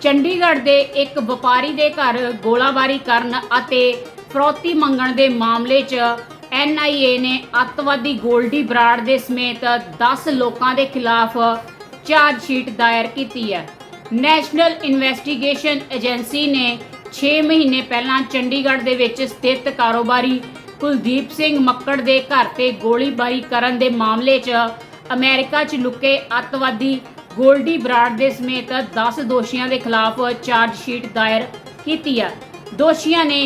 ਚੰਡੀਗੜ੍ਹ ਦੇ ਇੱਕ ਵਪਾਰੀ ਦੇ ਘਰ ਗੋਲਾਬਾਰੀ ਕਰਨ ਅਤੇ ਫਰੌਤੀ ਮੰਗਣ ਦੇ ਮਾਮਲੇ 'ਚ ਐਨਆਈਏ ਨੇ ਅੱਤਵਾਦੀ ਗੋਲਡੀ ਬਰਾੜ ਦੇ ਸਮੇਤ 10 ਲੋਕਾਂ ਦੇ ਖਿਲਾਫ ਚਾਰਜ ਸ਼ੀਟ ਦਾਇਰ ਕੀਤੀ ਹੈ। ਨੈਸ਼ਨਲ ਇਨਵੈਸਟੀਗੇਸ਼ਨ ਏਜੰਸੀ ਨੇ 6 ਮਹੀਨੇ ਪਹਿਲਾਂ ਚੰਡੀਗੜ੍ਹ ਦੇ ਵਿੱਚ ਸਥਿਤ ਕਾਰੋਬਾਰੀ ਕੁਲਦੀਪ ਸਿੰਘ ਮੱਕੜ ਦੇ ਘਰ ਤੇ ਗੋਲੀਬਾਰੀ ਕਰਨ ਦੇ ਮਾਮਲੇ 'ਚ ਅਮਰੀਕਾ 'ਚ ਲੁਕੇ ਅੱਤਵਾਦੀ ਗੋਲਡੀ ਬਰਾੜ ਦੇ ਸਮੇਤ 10 ਦੋਸ਼ੀਆਂ ਦੇ ਖਿਲਾਫ ਚਾਰਜ ਸ਼ੀਟ ਦਾਇਰ ਕੀਤੀ ਹੈ। ਦੋਸ਼ੀਆਂ ਨੇ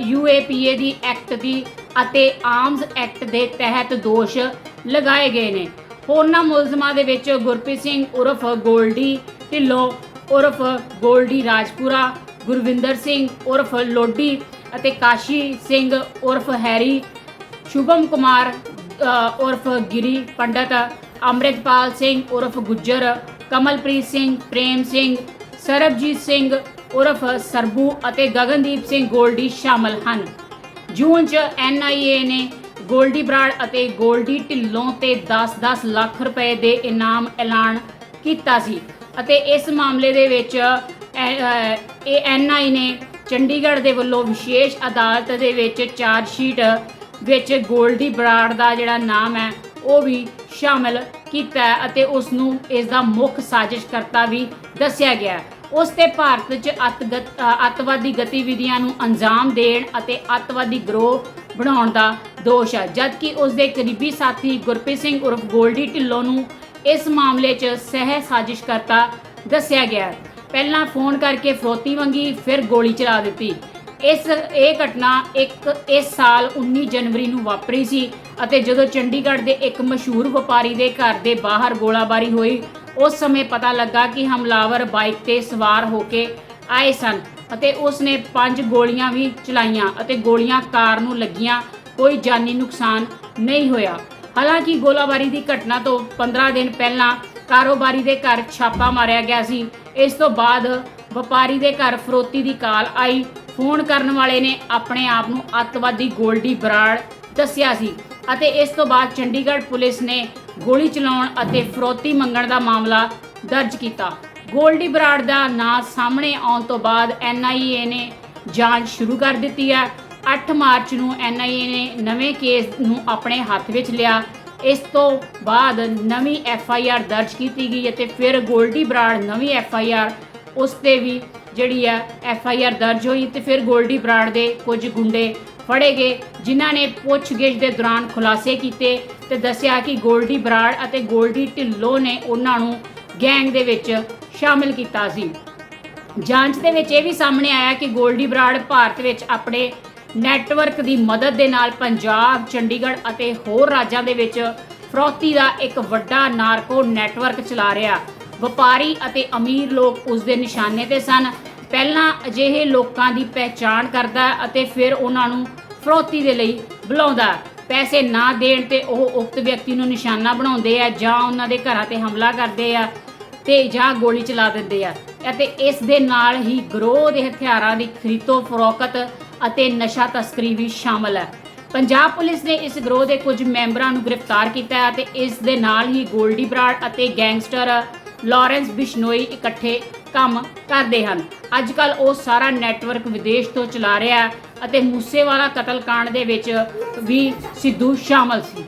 ਯੂਏਪੀਏ ਦੀ ਐਕਟ ਦੀ ਅਤੇ ਆਰਮਸ ਐਕਟ ਦੇ ਤਹਿਤ ਦੋਸ਼ ਲਗਾਏ ਗਏ ਨੇ। ਹੋਰਨਾਂ ਮੁਲਜ਼ਮਾਂ ਦੇ ਵਿੱਚ ਗੁਰਪ੍ਰੀਤ ਸਿੰਘ ਉਰਫ ਗੋਲਡੀ ਢਿੱਲੋਂ ਉਰਫ ਗੋਲਡੀ ਰਾਜਪੁਰਾ, ਗੁਰਵਿੰਦਰ ਸਿੰਘ ਉਰਫ ਲੋਡੀ ਅਤੇ ਕਾਸ਼ੀ ਸਿੰਘ ਉਰਫ ਹੈਰੀ, ਸ਼ੁਭਮ ਕੁਮਾਰ ਉਰਫ ਗਿਰੀ ਪੰਡਤ ਅੰਮ੍ਰਿਤਪਾਲ ਸਿੰਘ ਉਰਫ ਗੁੱਜਰ, ਕਮਲਪ੍ਰੀਤ ਸਿੰਘ, ਪ੍ਰੇਮ ਸਿੰਘ, ਸਰਬਜੀਤ ਸਿੰਘ ਉਰਫ ਸਰਬੂ ਅਤੇ ਗਗਨਦੀਪ ਸਿੰਘ ਗੋਲਡੀ ਸ਼ਾਮਲ ਹਨ। ਜੂਨ 'ਚ ਐਨਆਈਏ ਨੇ ਗੋਲਡੀ ਬਰਾੜ ਅਤੇ ਗੋਲਡੀ ਢਿੱਲੋਂ ਤੇ 10-10 ਲੱਖ ਰੁਪਏ ਦੇ ਇਨਾਮ ਐਲਾਨ ਕੀਤਾ ਸੀ ਅਤੇ ਇਸ ਮਾਮਲੇ ਦੇ ਵਿੱਚ ਇਹ ਐਨਆਈ ਨੇ ਚੰਡੀਗੜ੍ਹ ਦੇ ਵੱਲੋਂ ਵਿਸ਼ੇਸ਼ ਅਦਾਲਤ ਦੇ ਵਿੱਚ ਚਾਰਜ ਸ਼ੀਟ ਵਿੱਚ ਗੋਲਡੀ ਬਰਾੜ ਦਾ ਜਿਹੜਾ ਨਾਮ ਹੈ ਉਹ ਵੀ ਸ਼ਾਮਲ ਕੀਤਾ ਅਤੇ ਉਸ ਨੂੰ ਇਸ ਦਾ ਮੁੱਖ ਸਾਜ਼ਿਸ਼ਕਰਤਾ ਵੀ ਦੱਸਿਆ ਗਿਆ ਉਸ ਤੇ ਭਾਰਤ 'ਚ ਅੱਤਗਤ ਅੱਤਵਾਦੀ ਗਤੀਵਿਧੀਆਂ ਨੂੰ ਅੰਜਾਮ ਦੇਣ ਅਤੇ ਅੱਤਵਾਦੀ ਗਰੋਹ ਬਣਾਉਣ ਦਾ ਦੋਸ਼ ਹੈ। ਜਦਕਿ ਉਸ ਦੇ ਕਰੀਬੀ ਸਾਥੀ ਗੁਰਪ੍ਰੀਤ ਸਿੰਘ ਉਰਫ ਗੋਲਡੀ ਢਿੱਲੋਂ ਨੂੰ ਇਸ ਮਾਮਲੇ 'ਚ ਸਹਿ ਸਾਜ਼ਿਸ਼ਕਰਤਾ ਦੱਸਿਆ ਗਿਆ ਪਹਿਲਾਂ ਫੋਨ ਕਰਕੇ ਫਰੋਤੀ ਮੰਗੀ ਫਿਰ ਗੋਲੀ ਚਲਾ ਦਿੱਤੀ। ਇਸ, ਇਹ ਘਟਨਾ ਇੱਕ ਇਸ ਸਾਲ 19 ਜਨਵਰੀ ਨੂੰ ਵਾਪਰੀ ਸੀ ਅਤੇ ਜਦੋਂ ਚੰਡੀਗੜ੍ਹ ਦੇ ਇੱਕ ਮਸ਼ਹੂਰ ਵਪਾਰੀ ਦੇ ਘਰ ਦੇ ਬਾਹਰ ਗੋਲਾਬਾਰੀ ਹੋਈ, ਉਸ ਸਮੇਂ ਪਤਾ ਲੱਗਾ ਕਿ ਹਮਲਾਵਰ ਬਾਈਕ ਤੇ ਸਵਾਰ ਹੋ ਕੇ ਆਏ ਸਨ ਅਤੇ ਉਸ ਨੇ ਪੰਜ ਗੋਲੀਆਂ ਵੀ ਚਲਾਈਆਂ ਅਤੇ ਗੋਲੀਆਂ ਕਾਰ ਨੂੰ ਲੱਗੀਆਂ, ਕੋਈ ਜਾਨੀ ਨੁਕਸਾਨ ਨਹੀਂ ਹੋਇਆ। ਹਾਲਾਂਕਿ ਗੋਲਾਬਾਰੀ ਦੀ ਘਟਨਾ ਤੋਂ 15 ਦਿਨ ਪਹਿਲਾਂ ਕਾਰੋਬਾਰੀ ਦੇ ਘਰ ਛਾਪਾ ਮਾਰਿਆ ਗਿਆ ਸੀ। ਇਸ ਤੋਂ ਬਾਅਦ ਵਪਾਰੀ ਦੇ ਘਰ ਫਰੋਤੀ ਦੀ ਕਾਲ ਆਈ ਫੋਨ ਕਰਨ ਵਾਲੇ ਨੇ ਆਪਣੇ ਆਪ ਨੂੰ ਅੱਤਵਾਦੀ ਗੋਲਡੀ ਬਰਾੜ ਦੱਸਿਆ ਸੀ ਅਤੇ ਇਸ ਤੋਂ ਬਾਅਦ ਚੰਡੀਗੜ੍ਹ ਪੁਲਿਸ ਨੇ ਗੋਲੀ ਚਲਾਉਣ ਅਤੇ ਫਰੋਤੀ ਮੰਗਣ ਦਾ ਮਾਮਲਾ ਦਰਜ ਕੀਤਾ। ਗੋਲਡੀ ਬਰਾੜ ਦਾ ਨਾਂ ਸਾਹਮਣੇ ਆਉਣ ਤੋਂ ਬਾਅਦ ਐਨਆਈਏ ਨੇ ਜਾਂਚ ਸ਼ੁਰੂ ਕਰ ਦਿੱਤੀ ਹੈ। 8 ਮਾਰਚ ਨੂੰ ਐਨਆਈਏ ਨੇ ਨਵੇਂ ਕੇਸ ਨੂੰ ਆਪਣੇ ਹੱਥ ਵਿੱਚ ਲਿਆ। ਇਸ ਤੋਂ ਬਾਅਦ ਨਵੀਂ ਐਫਆਈਆਰ ਦਰਜ ਕੀਤੀ ਗਈ ਅਤੇ ਫਿਰ ਗੋਲਡੀ ਬਰਾੜ ਨਵੀਂ ਐਫਆਈਆਰ ਉਸ ਤੇ ਵੀ ਜਿਹੜੀ ਹੈ ਆਰ ਦਰਜ ਹੋਈ ਤੇ ਫਿਰ ਗੋਲਡੀ ਬਰਾੜ ਦੇ ਕੁਝ ਗੁੰਡੇ ਫੜੇ ਗਏ, ਜਿਨ੍ਹਾਂ ਨੇ ਪੁੱਛਗਿੱਛ ਦੇ ਦੌਰਾਨ ਖੁਲਾਸੇ ਕੀਤੇ ਤੇ ਦੱਸਿਆ ਕਿ ਗੋਲਡੀ ਬਰਾੜ ਅਤੇ ਗੋਲਡੀ ਢਿੱਲੋਂ ਨੇ ਉਹਨਾਂ ਨੂੰ ਗੈਂਗ ਦੇ ਵਿੱਚ ਸ਼ਾਮਿਲ ਕੀਤਾ ਸੀ। ਜਾਂਚ ਦੇ ਵਿੱਚ ਇਹ ਵੀ ਸਾਹਮਣੇ ਆਇਆ ਕਿ ਗੋਲਡੀ ਬਰਾੜ ਭਾਰਤ ਵਿੱਚ ਆਪਣੇ ਨੈਟਵਰਕ ਦੀ ਮਦਦ ਦੇ ਨਾਲ ਪੰਜਾਬ, ਚੰਡੀਗੜ੍ਹ ਅਤੇ ਹੋਰ ਰਾਜਾਂ ਦੇ ਵਿੱਚ ਫਰੋਤੀ ਦਾ ਇੱਕ ਵੱਡਾ ਨਾਰਕੋ ਨੈਟਵਰਕ ਚਲਾ ਰਿਹਾ। ਵਪਾਰੀ ਅਤੇ ਅਮੀਰ ਲੋਕ ਉਸ ਦੇ ਨਿਸ਼ਾਨੇ ਤੇ ਸਨ। ਪਹਿਲਾਂ ਅਜਿਹੇ ਲੋਕਾਂ ਦੀ ਪਹਿਚਾਣ ਕਰਦਾ ਅਤੇ ਫਿਰ ਉਹਨਾਂ ਨੂੰ ਫਰੋਤੀ ਦੇ ਲਈ ਬੁਲਾਉਂਦਾ। ਪੈਸੇ ਨਾ ਦੇਣ ਤੇ ਉਹ ਉਕਤ ਵਿਅਕਤੀ ਨੂੰ ਨਿਸ਼ਾਨਾ ਬਣਾਉਂਦੇ ਆ ਜਾਂ ਉਹਨਾਂ ਦੇ ਘਰਾਂ ਤੇ ਹਮਲਾ ਕਰਦੇ ਆ ਤੇ ਜਾਂ ਗੋਲੀ ਚਲਾ ਦਿੰਦੇ ਆ ਅਤੇ ਇਸ ਦੇ ਨਾਲ ਹੀ ਗਰੋਹ ਦੇ ਹਥਿਆਰਾਂ ਦੀ ਖਰੀਦੋ, ਫਰੋਖਤ ਅਤੇ ਨਸ਼ਾ ਤਸਕਰੀ ਵੀ ਸ਼ਾਮਲ ਹੈ। ਪੰਜਾਬ ਪੁਲਿਸ ਨੇ ਇਸ ਗਰੋਹ ਦੇ ਕੁਝ ਮੈਂਬਰਾਂ ਨੂੰ ਗ੍ਰਿਫਤਾਰ ਕੀਤਾ ਅਤੇ ਇਸ ਦੇ ਨਾਲ ਹੀ ਗੋਲਡੀ ਬਰਾੜ ਅਤੇ ਗੈਂਗਸਟਰ ਲਾਰੈਂਸ ਬਿਸ਼ਨੋਈ ਇਕੱਠੇ ਕੰਮ ਕਰਦੇ ਹਨ। ਅੱਜ ਕੱਲ ਉਹ ਸਾਰਾ ਨੈਟਵਰਕ ਵਿਦੇਸ਼ ਤੋਂ ਚਲਾ ਰਿਹਾ ਅਤੇ ਮੂਸੇਵਾਲਾ ਕਤਲकांड ਦੇ ਵਿੱਚ ਵੀ ਸਿੱਧੂ ਸ਼ਾਮਲ ਸੀ।